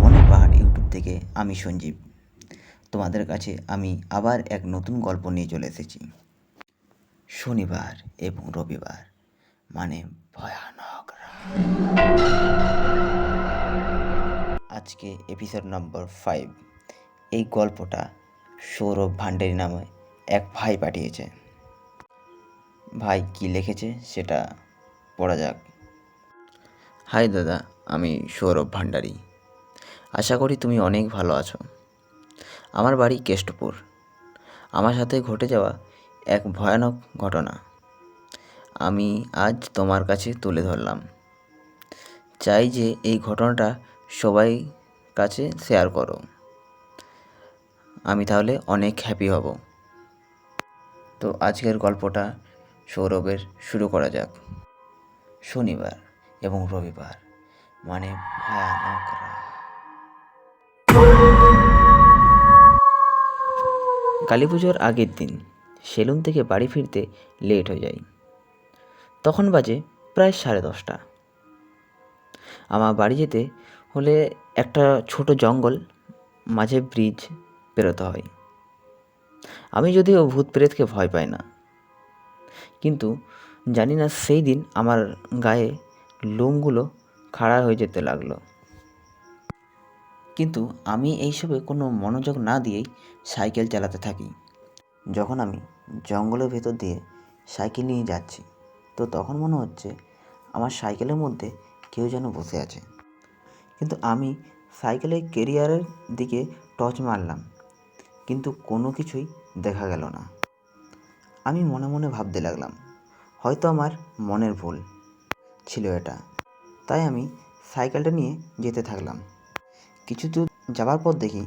মনের পাহাড় ইউটিউব থেকে আমি সঞ্জীব। তোমাদের কাছে আমি আবার এক নতুন গল্প নিয়ে চলে এসেছি। শনিবার এবং রবিবার মানে ভয়ানক আজকে এপিসোড নম্বর ফাইভ এই গল্পটা সৌরভ ভান্ডারী নামে এক ভাই পাঠিয়েছে। ভাই কি লিখেছে সেটা পড়া যাক। হাই দাদা, আমি সৌরভ ভান্ডারী আশা করি তুমি অনেক ভালো আছো। আমার বাড়ি কেষ্টপুর। আমার সাথে ঘটে যাওয়া এক ভয়ানক ঘটনা। আমি আজ তোমার কাছে তুলে ধরলাম। চাই যে এই ঘটনাটা সবাই কাছে শেয়ার করো। আমি তাহলে অনেক হ্যাপি হব। তো আজকের গল্পটা সৌরভের শুরু করা যাক। শনিবার। এবং রবিবার মানে ভয়ানক। কালী পুজোর আগের দিন সেলুন থেকে বাড়ি ফিরতে লেট হয়ে যায়। তখন বাজে প্রায় সাড়ে দশটা। আমার বাড়ি যেতে হলে একটা ছোট জঙ্গল, মাঝে ব্রিজ পেরোতে হয়। আমি যদিও ভূত প্রেতকে ভয় পাই না। কিন্তু জানি না সেই দিন আমার গায়ে লোমগুলো খাড়া হয়ে যেতে লাগল। কিন্তু আমি এইসবে কোনো মনোযোগ না দিয়েই সাইকেল চালাতে থাকি। যখন আমি জঙ্গলের ভেতর দিয়ে সাইকেল নিয়ে যাচ্ছি, তো তখন মনে হচ্ছে আমার সাইকেলের মধ্যে কেউ যেন বসে আছে। কিন্তু আমি সাইকেলের কেরিয়ারের দিকে টর্চ মারলাম, কিন্তু কোনো কিছুই দেখা গেল না। আমি মনে মনে ভাবতে লাগলাম, হয়তো আমার মনের ভুল। ছিল এটা। তাই আমি সাইকেলটা নিয়ে যেতে থাকলাম। কিছু দূর যাওয়ার পর দেখি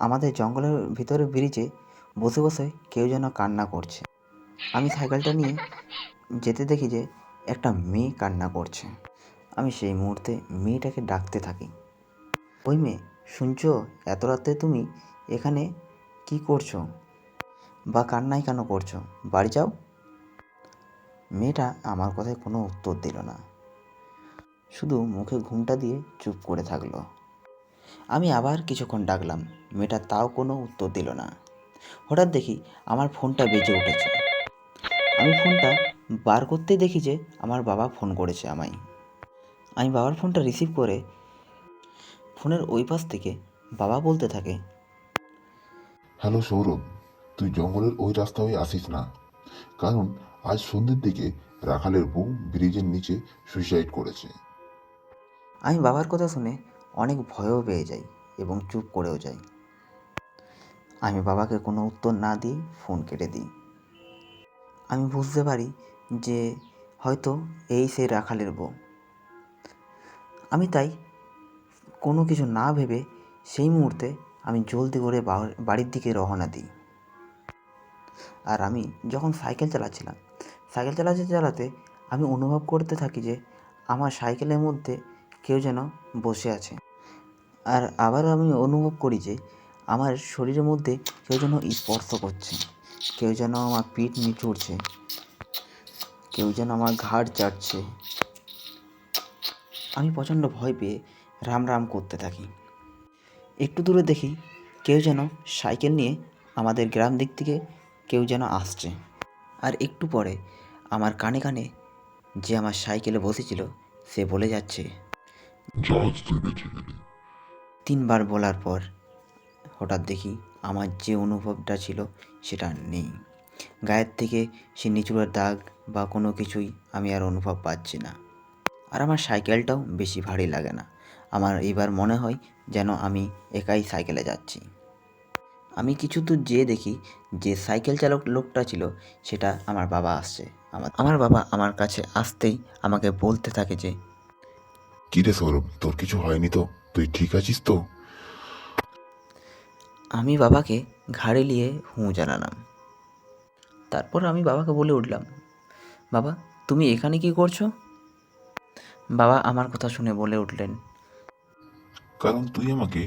আমাদের জঙ্গলের ভিতরে ব্রিজে বসে বসে কেউ যেন কান্না করছে। আমি সাইকেলটা নিয়ে যেতে দেখি যে একটা মেয়ে কান্না করছে। আমি সেই মুহূর্তে মেয়েটাকে ডাকতে থাকি। ওই মেয়ে, শুনছ? এত রাতে তুমি এখানে কি করছ? বা কান্নাই কেন করছ? বাড়ি যাও। মেয়েটা আমার কথায় কোনো উত্তর দিল না। শুধু মুখে ঘুমটা দিয়ে চুপ করে থাকল। আমি আবার কিছুক্ষণ ডাকলাম, মেয়েটা তাও কোনো উত্তর দিল না। হঠাৎ দেখি আমার ফোনটা বেজে উঠেছে। আমি ফোনটা বার করতেই দেখি যে আমার বাবা ফোন করেছে আমায়। আমি বাবার ফোনটা রিসিভ করে ফোনের ওই পাশ থেকে বাবা বলতে থাকে, হ্যালো সৌরভ, তুই জঙ্গলের ওই রাস্তা হয়ে আসিস না। কারণ আজ সন্ধ্যের দিকে রাখালের বউ ব্রিজের নিচে সুইসাইড করেছে। আমি বাবার কথা শুনে অনেক ভয়ও পেয়ে যাই এবং চুপ করেও যাই। আমি বাবাকে কোনো উত্তর না দিয়ে ফোন কেটে দিই। আমি বুঝতে পারি যে হয়তো এই সেই রাখালের বউ। আমি তাই কোনো কিছু না ভেবে সেই মুহূর্তে আমি জলদি করে বাড়ির দিকে রওনা দিই। আর আমি যখন সাইকেল চালাচ্ছিলাম সাইকেল চালাতে চালাতে আমি অনুভব করতে থাকি যে আমার সাইকেলের মধ্যে কেউ যেন বসে আছে। আর আবার আমি অনুভব করি যে আমার শরীরের মধ্যে কেউ যেন স্পর্শ করছে। কেউ যেন আমার পিঠ নিচুড়ছে কেউ যেন আমার ঘাড় চাটছে। আমি প্রচণ্ড ভয় পেয়ে রাম রাম করতে থাকি। একটু দূরে দেখি কেউ যেন সাইকেল নিয়ে আমাদের গ্রাম দিক থেকে কেউ যেন আসছে। আর একটু পরে আমার কানে কানে যে আমার সাইকেলে বসেছিল সে বলে যাচ্ছে তিনবার বলার পর হঠাৎ দেখি আমার যে অনুভবটা ছিল সেটা নেই। গায়ের থেকে সে নিচুড়ার দাগ বা কোনো কিছুই আমি আর অনুভব পাচ্ছি না। আর আমার সাইকেলটাও বেশি ভারী লাগে না। আমার এবার মনে হয় যেন আমি একাই সাইকেলে যাচ্ছি। আমি কিছু দূর যেয়ে দেখি যে সাইকেল চালক লোকটা ছিল সেটা আমার বাবা আসছে। আমার আমার বাবা আমার কাছে আসতেই আমাকে বলতে থাকে যে কিরে সৌরভ তোর কিছু হয়নি তো? তুই ঠিক আছিস তো? আমি বাবাকে ঘাড়ে নিয়ে হুঁ জানালাম। তারপর আমি বাবাকে বলে উঠলাম বাবা তুমি এখানে কি করছ? বাবা আমার কথা শুনে বলে উঠলেন কারণ তুই আমাকে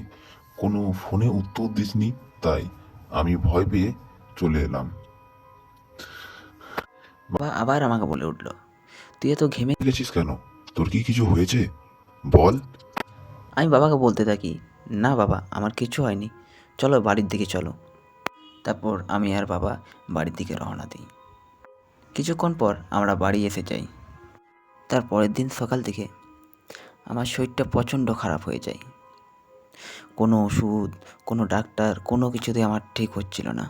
কোনো ফোনে উত্তর দিসনি তাই আমি ভয় পেয়ে চলে এলাম। বাবা আবার আমাকে বলে উঠল তুই এত ঘেমে গেছিস কেন? তোর কি কিছু হয়েছে? বল। আমি বাবাকে বলতে থাকি না বাবা আমার কিছু হয়নি। চলো বাড়ির দিকে চলো। তারপর আমি আর বাবা বাড়ির দিকে রওনা দিই। কিছুক্ষণ পর আমরা বাড়ি এসে যাই। তার পরের দিন সকাল থেকে আমার শরীরটা প্রচণ্ড খারাপ হয়ে যায়। কোনো ওষুধ, কোনো ডাক্তার, কোনো কিছুতে আমার ঠিক হচ্ছিল না।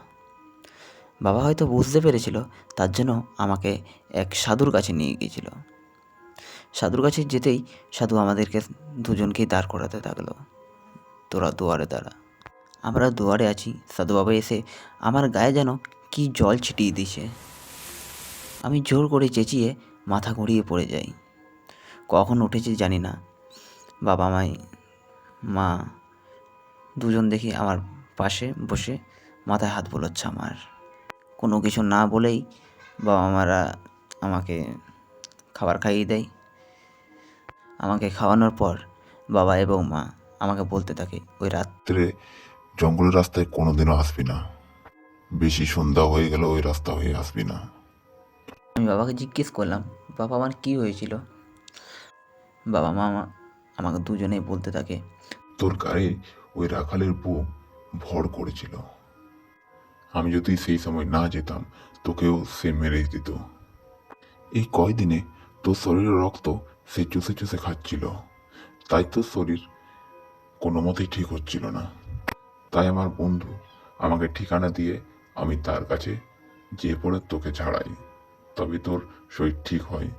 বাবা হয়তো বুঝতে পেরেছিল, তার জন্য আমাকে এক সাধুর কাছে নিয়ে গিয়েছিল। সাধুর কাছে যেতেই সাধু আমাদেরকে দুজনকেই দাঁড় করাতে থাকল। তোরা দুয়ারে দাঁড়া। আমরা দুয়ারে আছি, সাধু বাবা এসে আমার গায়ে যেন কি জল ছিটিয়ে দিছে আমি জোর করে চেঁচিয়ে মাথা ঘুরিয়ে পড়ে যাই। কখন উঠেছি জানি না। বাবা মাই মা দুজন দেখি আমার পাশে বসে মাথায় হাত বোলাচ্ছে আমার। কোনো কিছু না বলেই বাবা মারা আমাকে খাবার খাইয়ে দেয়। আমাকে খাওয়ানোর পর বাবা এবং মা আমাকে বলতে থাকে ওই রাত্রে জঙ্গলের রাস্তায় কোনোদিনও আসবি না। বেশি সন্ধ্যা হয়ে গেলে ওই রাস্তা হয়ে আসবি না। আমি বাবাকে জিজ্ঞেস করলাম বাবা আমার কী হয়েছিল? বাবা মা আমাকে দুজনেই বলতে থাকে তোর গায়ে ওই রাখালের বুক ভর করেছিল। আমি যদি সেই সময় না যেতাম, তোকেও সে মেরে দিত। এই কয়দিনে তোর শরীরের রক্ত সে চুষে চুষে খাচ্ছিল। তাই তোর শরীর কোনো মতেই ঠিক হচ্ছিল না। তাই আমার বন্ধু আমাকে ঠিকানা দিয়ে আমি তার কাছে যেয়ে পড়ে তোকে ছাড়াই তবে তোর শরীর ঠিক হয়।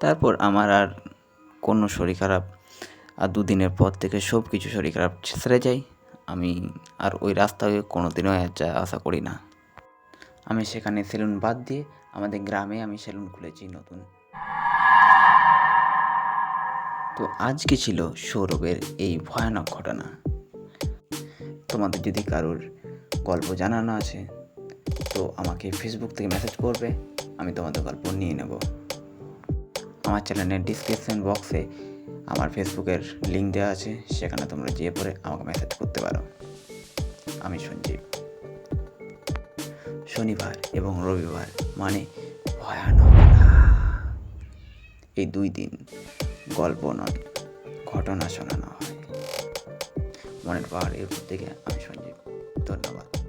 তারপর আমার আর কোনো শরীর খারাপ আর দুদিনের পর থেকে সব কিছু শরীর খারাপ সেরে যায়। আমি আর ওই রাস্তায় কোনো দিনও আশা করি না। আমি সেখানে সেলুন বাদ দিয়ে আমাদের গ্রামে আমি সেলুন খুলেছি নতুন। তো আজকে ছিল সৌরভের এই ভয়ানক ঘটনা। তোমাদের যদি কারোর গল্প জানানো আছে, তো আমাকে ফেসবুক থেকে মেসেজ করবে, আমি তোমাদের গল্প নিয়ে নেব। আমার চ্যানেলের ডিসক্রিপশন বক্সে আমার ফেসবুকের লিঙ্ক দেওয়া আছে, সেখানে তোমরা যেয়ে পড়ে আমাকে মেসেজ করতে পারো। আমি সঞ্জীব। শনিবার এবং রবিবার মানে ভয়ানক এই দুই দিন গল্প নয়, ঘটনা শোনানো হয়। মনের পাহাড় এরপর থেকে আমি সঞ্জীব। ধন্যবাদ।